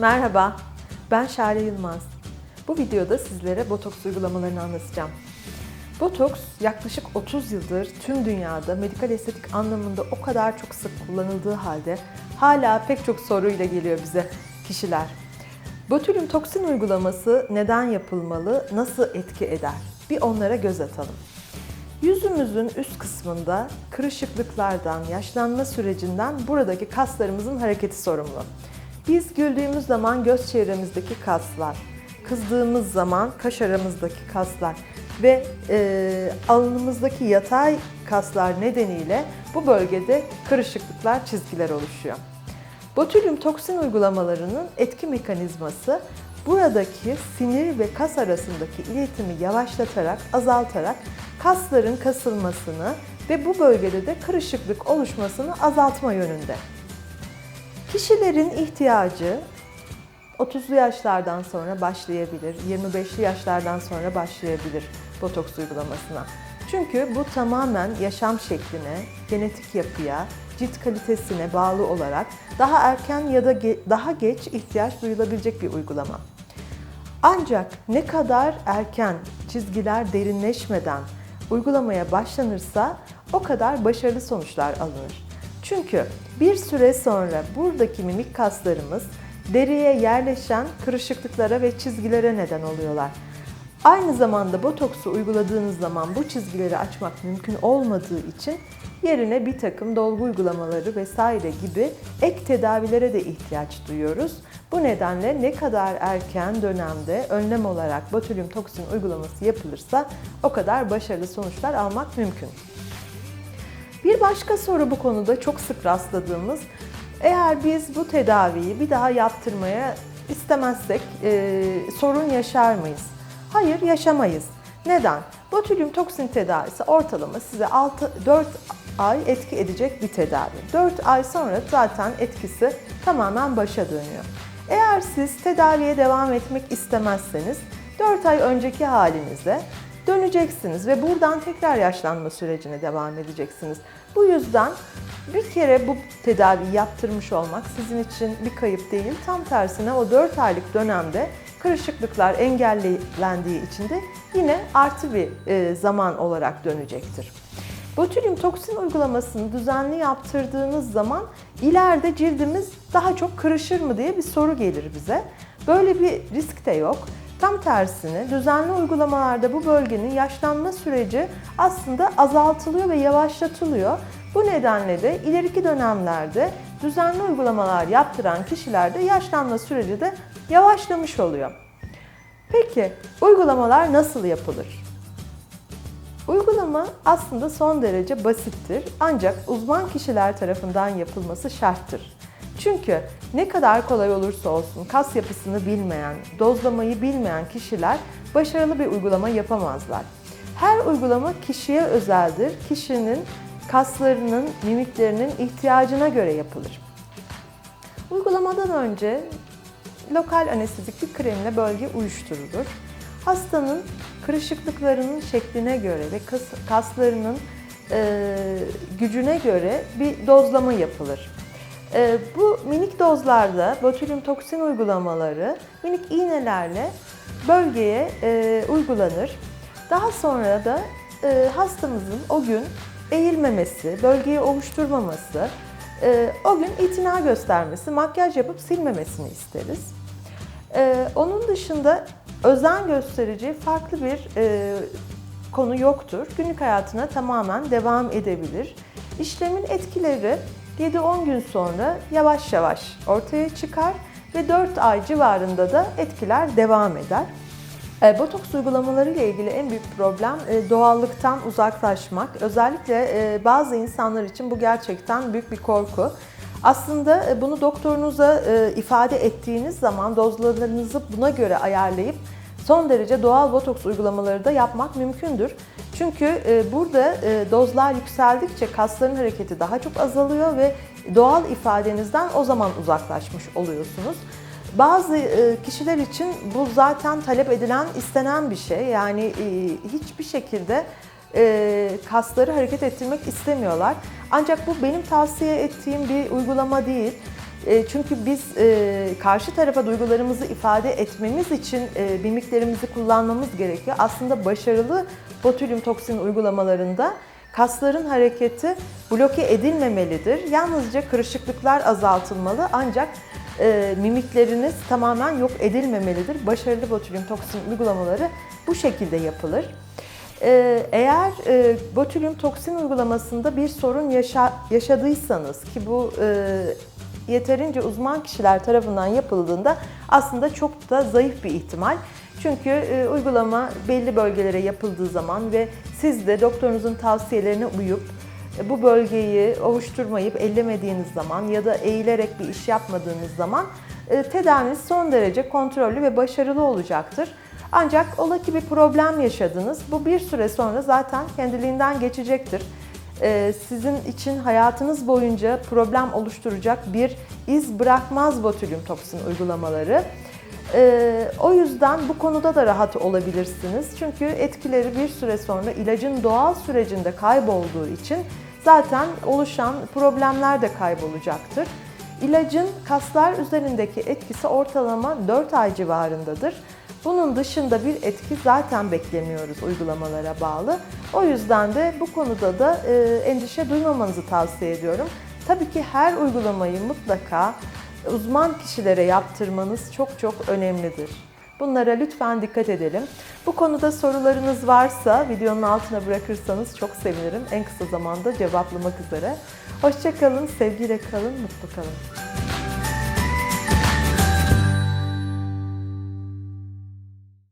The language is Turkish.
Merhaba, ben Şale Yılmaz. Bu videoda sizlere botoks uygulamalarını anlatacağım. Botoks yaklaşık 30 yıldır tüm dünyada medikal estetik anlamında o kadar çok sık kullanıldığı halde hala pek çok soruyla geliyor bize kişiler. Botulin toksin uygulaması neden yapılmalı, nasıl etki eder? Bir onlara göz atalım. Yüzümüzün üst kısmında kırışıklıklardan, yaşlanma sürecinden buradaki kaslarımızın hareketi sorumlu. Biz güldüğümüz zaman göz çevremizdeki kaslar, kızdığımız zaman kaş aramızdaki kaslar ve e, alnımızdaki yatay kaslar nedeniyle bu bölgede kırışıklıklar, çizgiler oluşuyor. Botulyum toksin uygulamalarının etki mekanizması buradaki sinir ve kas arasındaki iletimi yavaşlatarak, azaltarak kasların kasılmasını ve bu bölgede de kırışıklık oluşmasını azaltma yönünde. Kişilerin ihtiyacı 30'lu yaşlardan sonra başlayabilir, 25'li yaşlardan sonra başlayabilir botoks uygulamasına. Çünkü bu tamamen yaşam şekline, genetik yapıya, cilt kalitesine bağlı olarak daha erken ya da ge- daha geç ihtiyaç duyulabilecek bir uygulama. Ancak ne kadar erken çizgiler derinleşmeden uygulamaya başlanırsa o kadar başarılı sonuçlar alınır. Çünkü bir süre sonra buradaki mimik kaslarımız deriye yerleşen kırışıklıklara ve çizgilere neden oluyorlar. Aynı zamanda botoksu uyguladığınız zaman bu çizgileri açmak mümkün olmadığı için yerine bir takım dolgu uygulamaları vesaire gibi ek tedavilere de ihtiyaç duyuyoruz. Bu nedenle ne kadar erken dönemde önlem olarak botulyum toksin uygulaması yapılırsa o kadar başarılı sonuçlar almak mümkün. Bir başka soru bu konuda çok sık rastladığımız, eğer biz bu tedaviyi bir daha yaptırmaya istemezsek e, sorun yaşar mıyız? Hayır, yaşamayız. Neden? Botulyum toksin tedavisi ortalama size 6, 4 ay etki edecek bir tedavi. 4 ay sonra zaten etkisi tamamen başa dönüyor. Eğer siz tedaviye devam etmek istemezseniz 4 ay önceki halinize döneceksiniz ve buradan tekrar yaşlanma sürecine devam edeceksiniz. Bu yüzden bir kere bu tedaviyi yaptırmış olmak sizin için bir kayıp değil. Tam tersine o 4 aylık dönemde kırışıklıklar engellendiği için de yine artı bir e, zaman olarak dönecektir. Botulyum toksin uygulamasını düzenli yaptırdığınız zaman ileride cildimiz daha çok kırışır mı diye bir soru gelir bize. Böyle bir risk de yok. Tam tersine düzenli uygulamalarda bu bölgenin yaşlanma süreci aslında azaltılıyor ve yavaşlatılıyor. Bu nedenle de ileriki dönemlerde düzenli uygulamalar yaptıran kişilerde yaşlanma süreci de yavaşlamış oluyor. Peki uygulamalar nasıl yapılır? Uygulama aslında son derece basittir ancak uzman kişiler tarafından yapılması şarttır. Çünkü ne kadar kolay olursa olsun kas yapısını bilmeyen, dozlamayı bilmeyen kişiler başarılı bir uygulama yapamazlar. Her uygulama kişiye özeldir. Kişinin kaslarının, mimiklerinin ihtiyacına göre yapılır. Uygulamadan önce lokal anestezik bir kremle bölge uyuşturulur. Hastanın kırışıklıklarının şekline göre ve kas, kaslarının e, gücüne göre bir dozlama yapılır. E, bu minik dozlarda botulyum toksin uygulamaları minik iğnelerle bölgeye e, uygulanır. Daha sonra da e, hastamızın o gün eğilmemesi, bölgeyi ovuşturmaması, e, o gün itina göstermesi, makyaj yapıp silmemesini isteriz. Onun dışında özen gösterici farklı bir konu yoktur. Günlük hayatına tamamen devam edebilir. İşlemin etkileri 7-10 gün sonra yavaş yavaş ortaya çıkar ve 4 ay civarında da etkiler devam eder. E, Botoks uygulamaları ile ilgili en büyük problem e, doğallıktan uzaklaşmak. Özellikle e, bazı insanlar için bu gerçekten büyük bir korku. Aslında bunu doktorunuza ifade ettiğiniz zaman dozlarınızı buna göre ayarlayıp son derece doğal botoks uygulamaları da yapmak mümkündür. Çünkü e, burada e, dozlar yükseldikçe kasların hareketi daha çok azalıyor ve doğal ifadenizden o zaman uzaklaşmış oluyorsunuz. Bazı e, kişiler için bu zaten talep edilen, istenen bir şey. Yani hiçbir şekilde kasları hareket ettirmek istemiyorlar. Ancak bu benim tavsiye ettiğim bir uygulama değil. E, çünkü biz e, karşı tarafa duygularımızı ifade etmemiz için e, mimiklerimizi kullanmamız gerekiyor. Aslında başarılı botulin toksin uygulamalarında kasların hareketi bloke edilmemelidir. Yalnızca kırışıklıklar azaltılmalı ancak mimikleriniz tamamen yok edilmemelidir. Başarılı botulin toksin uygulamaları bu şekilde yapılır. Eğer e, botulyum toksin uygulamasında bir sorun yaşa- yaşadıysanız ki bu yeterince uzman kişiler tarafından yapıldığında aslında çok da zayıf bir ihtimal. Çünkü e, uygulama belli bölgelere yapıldığı zaman ve siz de doktorunuzun tavsiyelerine uyup e, bu bölgeyi ovuşturmayıp ellemediğiniz zaman ya da eğilerek bir iş yapmadığınız zaman e, tedaviniz son derece kontrollü ve başarılı olacaktır. Ancak ola ki bir problem yaşadınız. Bu bir süre sonra zaten kendiliğinden geçecektir. Ee, Sizin için hayatınız boyunca problem oluşturacak bir iz bırakmaz botulyum toksin uygulamaları. Ee, O yüzden bu konuda da rahat olabilirsiniz. Çünkü etkileri bir süre sonra ilacın doğal sürecinde kaybolduğu için zaten oluşan problemler de kaybolacaktır. İlacın kaslar üzerindeki etkisi ortalama 4 ay civarındadır. Bunun dışında bir etki zaten beklemiyoruz uygulamalara bağlı. O yüzden de bu konuda da e, endişe duymamanızı tavsiye ediyorum. Tabii ki her uygulamayı mutlaka uzman kişilere yaptırmanız çok çok önemlidir. Bunlara lütfen dikkat edelim. Bu konuda sorularınız varsa videonun altına bırakırsanız çok sevinirim. En kısa zamanda cevaplamak üzere. Hoşçakalın, sevgiyle kalın, mutlu kalın.